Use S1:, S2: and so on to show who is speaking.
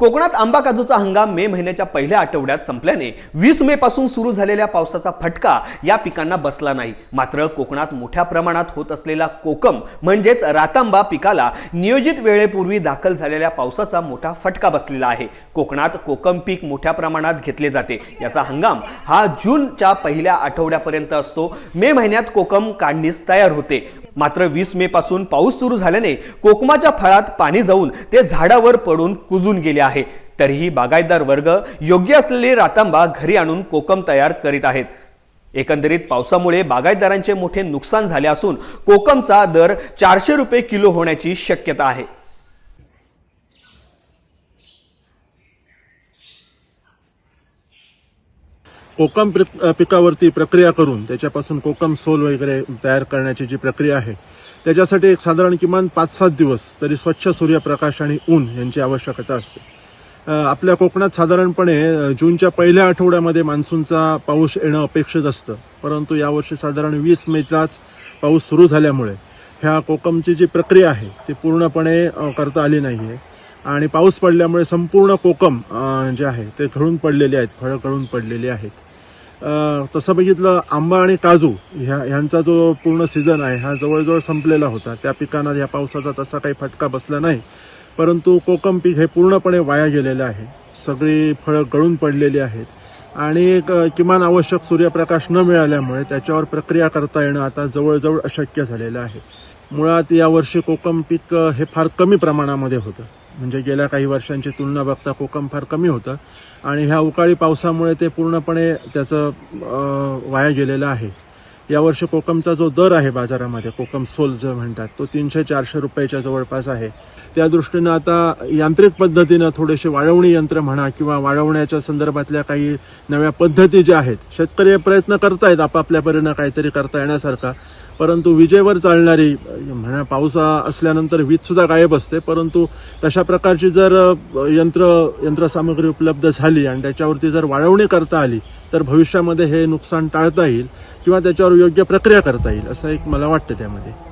S1: कोकणात आंबा काजूचा हंगाम मे महिन्याच्या पहिल्या आठवड्यात संपल्याने वीस मे पासून सुरू झालेल्या पावसाचा फटका या पिकांना बसला नाही. मात्र कोकणात मोठ्या प्रमाणात होत असलेला कोकम म्हणजेच रातांबा पिकाला नियोजित वेळेपूर्वी दाखल झालेल्या पावसाचा मोठा फटका बसलेला आहे. कोकणात कोकम पीक मोठ्या प्रमाणात घेतले जाते. याचा हंगाम हा जूनच्या पहिल्या आठवड्यापर्यंत असतो. मे महिन्यात कोकम काढणीस तयार होते. मात्र वीस मे पासून पाऊस सुरू झाल्याने कोकमाच्या फळात पाणी जाऊन ते झाडावर पडून कुजून गेले आहे. तरीही बागायतदार वर्ग योग्य असलेले रातांबा घरी आणून कोकम तयार करीत आहेत. एकंदरीत पावसामुळे बागायतदारांचे मोठे नुकसान झाले असून कोकमचा दर चारशे रुपये किलो होण्याची शक्यता आहे.
S2: कोकम प्र- पिकावरती प्रक्रिया करून त्याच्यापासून कोकम सोल वगैरे तयार करण्याची जी प्रक्रिया आहे त्याच्यासाठी एक साधारण किमान पाच सात दिवस तरी स्वच्छ सूर्यप्रकाश आणि ऊन यांची आवश्यकता असते. आपल्या कोकणात साधारणपणे जूनच्या पहिल्या आठवड्यामध्ये मान्सूनचा पाऊस येणं अपेक्षित असतं. परंतु यावर्षी साधारण वीस मेलाच पाऊस सुरू झाल्यामुळे ह्या कोकमची जी प्रक्रिया आहे ती पूर्णपणे करता आली नाही आहे आणि पाऊस पडल्यामुळे संपूर्ण कोकम जे आहे ते गळून पडलेले आहेत फळं गळून पडलेली आहेत. तसं बघितलं आंबा आणि काजू ह्या ह्यांचा जो पूर्ण सीझन आहे हा जवळजवळ संपलेला होता. त्या पिकांना ह्या पावसाचा तसा काही फटका बसला नाही. परंतु कोकम पीक हे पूर्णपणे वाया गेलेलं आहे. सगळी फळं गळून पडलेली आहेत. आणि एक, किमान आवश्यक सूर्यप्रकाश न मिळाल्यामुळे त्याच्यावर प्रक्रिया करता येणं आता जवळजवळ अशक्य झालेलं आहे. मुळात यावर्षी कोकम पीक हे फार कमी प्रमाणामध्ये होतं. म्हणजे गेल्या काही वर्षांची तुलना बघता कोकम फार कमी होतं. आणि ह्या अवकाळी पावसामुळे ते पूर्णपणे त्याचं वाया गेलेलं आहे. यावर्षी कोकमचा जो दर आहे बाजारामध्ये कोकम सोल जो म्हणतात तो तीनशे चारशे रुपयाच्या जवळपास आहे. त्या दृष्टीनं आता यांत्रिक पद्धतीनं थोडेसे वाळवणी यंत्र म्हणा किंवा वाळवण्याच्या संदर्भातल्या काही नव्या पद्धती ज्या आहेत शेतकरी हे प्रयत्न करतायत आपापल्या परीनं काहीतरी करता येण्यासारखा. परंतु विजेवर चालणारी म्हणा पावसा असल्यानंतर वीज सुद्धा गायब असते परंतु तशा प्रकारची जर यंत्र यंत्रसामग्री उपलब्ध झाली आणि त्याच्यावरती जर वाळवणी करता आली तर भविष्यामध्ये हे नुकसान टाळता येईल किंवा त्याच्यावर योग्य प्रक्रिया करता येईल असं एक मला वाटतं त्यामध्ये.